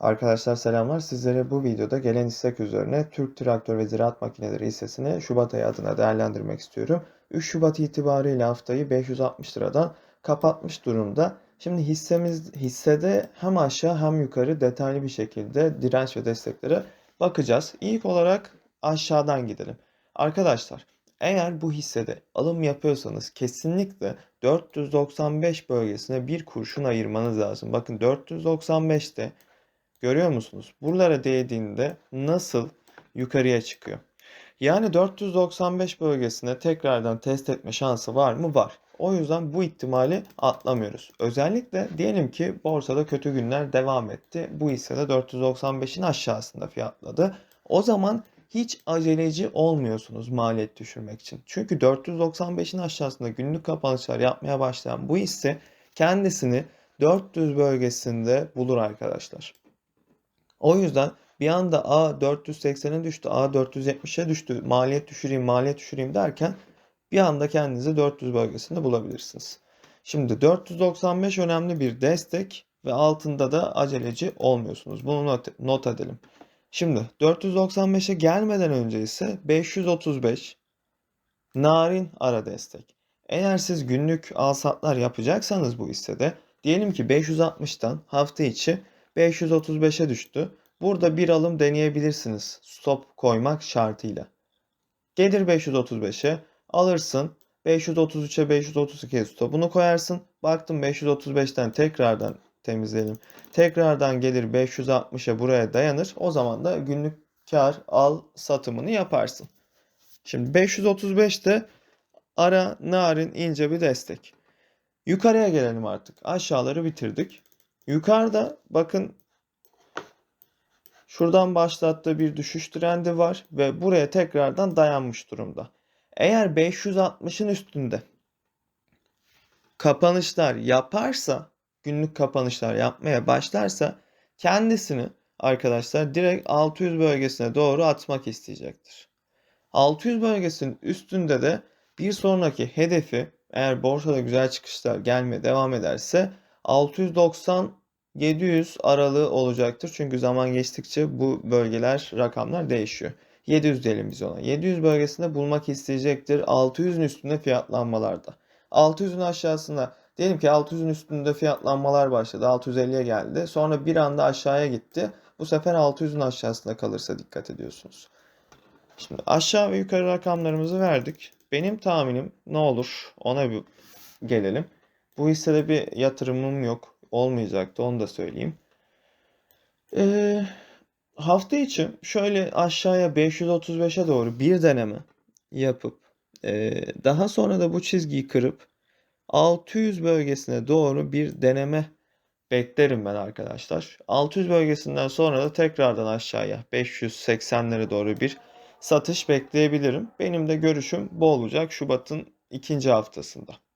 Arkadaşlar selamlar. Sizlere bu videoda gelen istek üzerine Türk Traktör ve Ziraat Makineleri hissesini Şubat ayı adına değerlendirmek istiyorum. 3 Şubat itibariyle haftayı 560 liradan kapatmış durumda. Şimdi hissemiz hissede hem aşağı hem yukarı detaylı bir şekilde direnç ve desteklere bakacağız. İlk olarak aşağıdan gidelim. Arkadaşlar eğer bu hissede alım yapıyorsanız kesinlikle 495 bölgesine bir kurşun ayırmanız lazım. Bakın 495'te Görüyor musunuz? Buralara değdiğinde nasıl yukarıya çıkıyor? Yani 495 bölgesine tekrardan test etme şansı var mı? Var. O yüzden bu ihtimali atlamıyoruz. Özellikle diyelim ki borsada kötü günler devam etti. Bu hisse de 495'in aşağısında fiyatladı. O zaman hiç aceleci olmuyorsunuz maliyet düşürmek için. Çünkü 495'in aşağısında günlük kapanışlar yapmaya başlayan bu hisse kendisini 400 bölgesinde bulur arkadaşlar. O yüzden bir anda A 480'e düştü, A 470'e düştü, maliyet düşüreyim, maliyet düşüreyim derken bir anda kendinizi 400 bölgesinde bulabilirsiniz. Şimdi 495 önemli bir destek ve altında da aceleci olmuyorsunuz. Bunu not, not edelim. Şimdi 495'e gelmeden önce ise 535 narin ara destek. Eğer siz günlük alsatlar yapacaksanız bu hissede diyelim ki 560'tan hafta içi 535'e düştü. Burada bir alım deneyebilirsiniz stop koymak şartıyla. Gelir 535'e alırsın 533'e 532'ye stopunu koyarsın. Baktım 535'ten tekrardan temizleyelim. Tekrardan gelir 560'a buraya dayanır. O zaman da günlük kar al satımını yaparsın. Şimdi 535'te ara narin ince bir destek. Yukarıya gelelim artık. Aşağıları bitirdik. Yukarıda bakın şuradan başlattığı bir düşüş trendi var ve buraya tekrardan dayanmış durumda. Eğer 560'ın üstünde kapanışlar yaparsa, günlük kapanışlar yapmaya başlarsa kendisini arkadaşlar direkt 600 bölgesine doğru atmak isteyecektir. 600 bölgesinin üstünde de bir sonraki hedefi eğer borsada güzel çıkışlar gelmeye devam ederse 690 700 aralığı olacaktır. Çünkü zaman geçtikçe bu bölgeler, rakamlar değişiyor. 700 diyelim biz ona. 700 bölgesinde bulmak isteyecektir. 600'ün üstünde fiyatlanmalarda. 600'ün aşağısında diyelim ki 600'ün üstünde fiyatlanmalar başladı. 650'ye geldi. Sonra bir anda aşağıya gitti. Bu sefer 600'ün aşağısında kalırsa dikkat ediyorsunuz. Şimdi aşağı ve yukarı rakamlarımızı verdik. Benim tahminim ne olur ona bir gelelim. Bu hissede bir yatırımım yok. Olmayacaktı onu da söyleyeyim. Ee, hafta içi şöyle aşağıya 535'e doğru bir deneme yapıp e, daha sonra da bu çizgiyi kırıp 600 bölgesine doğru bir deneme beklerim ben arkadaşlar. 600 bölgesinden sonra da tekrardan aşağıya 580'lere doğru bir satış bekleyebilirim. Benim de görüşüm bu olacak Şubat'ın ikinci haftasında.